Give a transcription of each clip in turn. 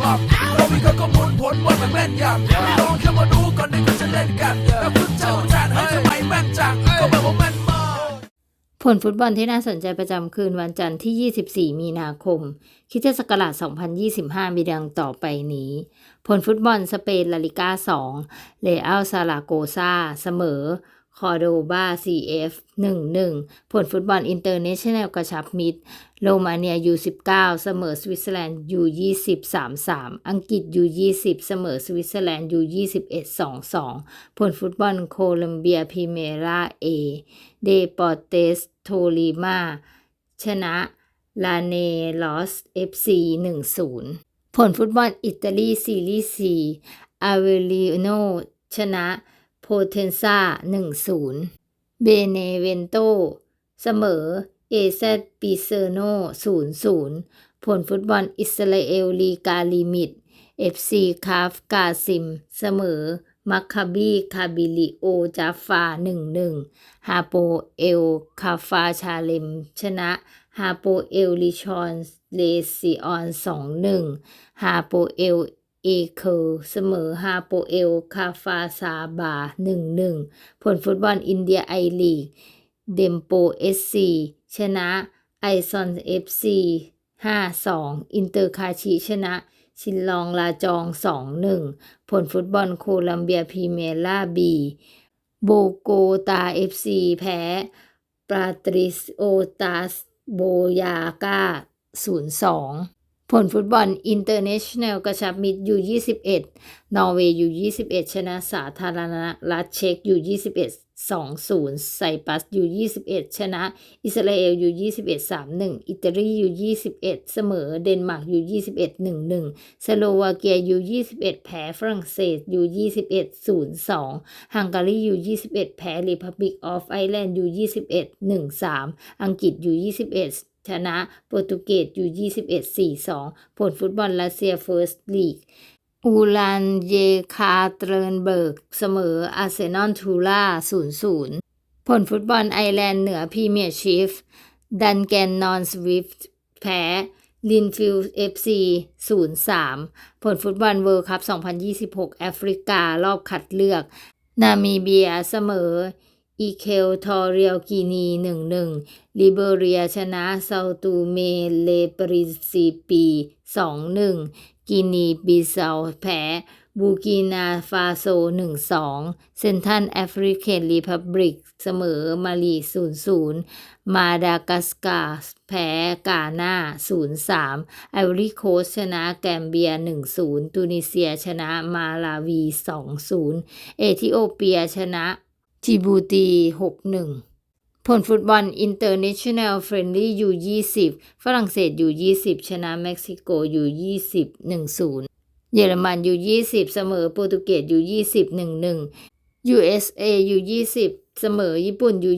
หลับเรามีข้อมูลผลว่ามันแม่นยำไม่ลองแค่มาดูก่อนที่เขาจะเล่นกันแล้วคุณเจ้าจานให้ทำไมแม่นจังก็แบบว่าแม่นมากผลฟุตบอลที่น่าสนใจประจำคืนวันจันทร์ที่ 24 มีนาคมคริสตศักราช2025 มีดังต่อไปนี้ ผลฟุตบอลสเปนลาลิก้า 2 เลอัลซาลาโกซาเสมอ คอโดบา CF 1-1 ผลฟุตบอลอินเตอร์เนชั่นแนลกระชับมิตร โรมาเนีย U19 เสมอสวิตเซอร์แลนด์ U20 3-3 อังกฤษ U20 เสมอสวิตเซอร์แลนด์ U21 2-2 ผลฟุตบอลโคลัมเบียพรีเมราเอเดปอร์เตสโทลิมาชนะลาเนลอส FC 1-0 ผลฟุตบอลอิตาลีซีรีส์ซีอาเวลิโนชนะ โพเทนซา1-0 เบเนเวนโต เสมอเอเซปิเซโน0-0 ผลฟุตบอลอิสราเอลลีกาลิมิต FC คาฟกาซิม เสมอมัคคาบีคาบิลิโอจาฟา 1-1 ฮาโปเอลคาฟาชาเลมชนะฮาโปเอลลิชอนเลซิออน 2-1 ฮาโปเอล เอเคอร์เสมอฮาโปเอล คาฟาซาบา1-1ผลฟุตบอลอินเดียไอลีก เดมโปเอสซีชนะไอซอนเอฟซี5-2อินเตอร์คาชิชนะ ชินลองลาจอง2-1ผลฟุตบอลโคลัมเบียพรีเมียร์ลาบีโบโกตาเอฟซีแพ้ ปราตริสโอตาสโบยากา0-2 ผลฟุตบอลอินเตอร์เนชั่นแนลกระชับมิตรยู21 นอร์เวย์ยู21 ชนะสาธารณรัฐเช็กยู21 2-0 ไซปัสยู21 ชนะ อิสราเอลยู21 3-1 อิตาลียู21 เสมอ เดนมาร์กยู21 1-1 สโลวาเกียยู21 แพ้ฝรั่งเศสยู21 0-2 ฮังการียู21 แพ้ริพับบิกออฟไอร์แลนด์ยู21 1-3 อังกฤษยู21 ชนะโปรตุเกสอยู่ 21 4-2 ผลฟุตบอลรัสเซียเฟิร์สลีกอูลานเยคาเตรนเบิร์ก เสมออาร์เซนอลทูล่า 0-0 ผลฟุตบอลไอร์แลนด์เหนือพรีเมียร์ชีฟ ดันแกนนอนสวิฟต์แพ้ลินฟิลเอฟซี0-3ผลฟุตบอลเวิลด์คัพ 2026 แอฟริกา รอบคัดเลือก นามิเบียเสมอ อีเคลทอเรียลกินี1-1ลิเบเรียชนะเซาตูเมเลปริซิปี2-1กินีบิเซาแพ้บูกินาฟาโซ1-2เซนทันแอฟริกันรีพับลิกเสมอมาลี0-0มาดากัสการ์แพ้กาหน้า0-3ไอวอรีโคสชนะแกมเบีย1-0ตูนิเซียชนะมาลาวี2-0เอธิโอเปียชนะ จิบูตี 6-1ผลฟุตบอลอินเตอร์เนชั่นแนลเฟรนลี่ยู20 ฝรั่งเศสยู20 ชนะเม็กซิโกยู20 1-0 เยอรมันยู20 เสมอโปรตุเกสยู20 1-1 USA ยู20 เสมอญี่ปุ่นยู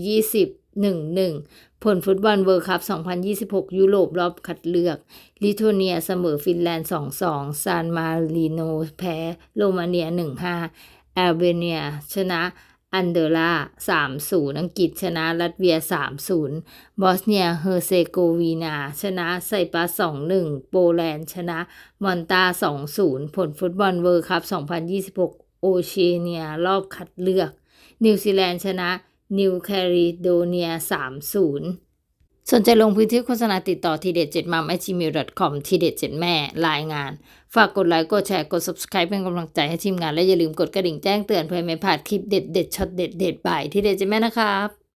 20 1-1 ผลฟุตบอลเวิลด์คัพ 2026 ยุโรปรอบคัดเลือก ลิทัวเนียเสมอฟินแลนด์ 2-2 ซานมาริโนแพ้โรมาเนีย 1-5แอลเบเนีย ชนะ อันเดอร่า3-0 อังกฤษชนะรัสเวีย 3-0 บอสเนียเฮอร์เซโกวีนา ชนะไซปรัส2-1 โปแลนด์ชนะมอนตา 2-0 ผลฟุตบอลเวิร์คัพ 2026 โอเชียเนียรอบคัดเลือก นิวซีแลนด์ชนะนิวแคลิโดเนีย 3-0 สนใจลงพื้นที่โฆษณาติดต่อทีเด็ด7 m ัม gmail.com ทีเด็ด7แม่รายงาน ฝากกดไลค์กดแชร์กด subscribe เป็นกำลังใจให้ทีมงานและอย่าลืมกดกระดิ่งแจ้งเตือนเพื่อไม่พลาดคลิปเด็ดเด็ดช็อตเด็ดเด็ดบ่ายทีเด็ด7แม่นะครับ